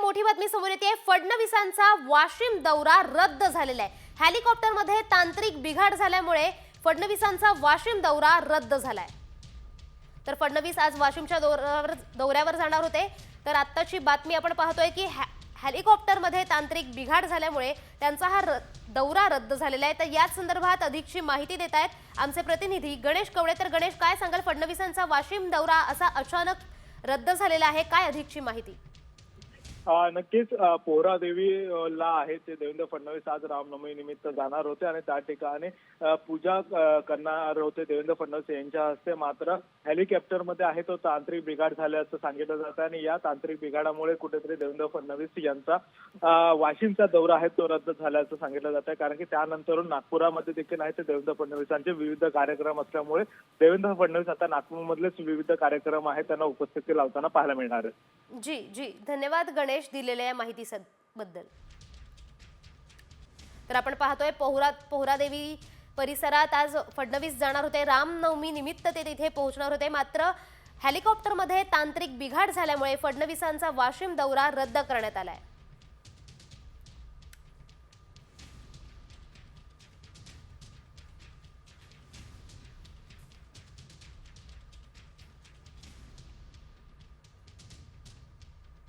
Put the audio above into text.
मोठी बातमी समोर येते. फडणवीसांचा वाशिम दौरा रद्द झालेला आहे. हेलिकॉप्टरमध्ये तांत्रिक बिघाड झाल्यामुळे फडणवीसांचा वाशिम दौरा रद्द झालाय. तर फडणवीस आज वाशिमच्या दौऱ्यावर दौऱ्यावर जाणार होते. तर आत्ताची बातमी आपण पाहतोय की हेलिकॉप्टरमध्ये तांत्रिक बिघाड झाल्यामुळे त्यांचा हा र- दौरा रद्द झालेला आहे. तर याच संदर्भात अधिकची माहिती देत आहेत आमचे प्रतिनिधी गणेश कवडे. तर गणेश काय सांगाल? फडणवीसांचा वाशिम दौरा असा अचानक रद्द झालेला आहे. काय अधिकची माहिती? नक्कीच पोहरा देवी ला आहे ते देवेंद्र फडणवीस आज रामनवमी निमित्त जाणार होते आणि त्या ठिकाणी पूजा करणार होते देवेंद्र फडणवीस यांच्या हस्ते. मात्र हेलिकॉप्टरमध्ये आहे तो तांत्रिक बिघाड झाल्याचं सांगितलं जातं आणि या तांत्रिक बिघाडामुळे कुठेतरी देवेंद्र फडणवीस यांचा वाशिमचा दौरा आहे तो रद्द झाल्याचं सांगितलं जात आहे. कारण की त्यानंतरून नागपुरामध्ये देखील आहे ते देवेंद्र फडणवीसांचे विविध कार्यक्रम असल्यामुळे देवेंद्र फडणवीस आता नागपूरमधलेच विविध कार्यक्रम आहेत त्यांना उपस्थिती लावताना पाहायला मिळणार जी जी. धन्यवाद गणेश. दिलेल्या या माहिती बद्दल तर आपण पाहतोय पोहरा पोहरादेवी परिसरात आज फडणवीस जाणार होते. रामनवमी निमित्त ते तिथे पोहोचणार होते. मात्र हेलिकॉप्टरमध्ये तांत्रिक बिघाड झाल्यामुळे फडणवीसांचा वाशिम दौरा रद्द करण्यात आलाय.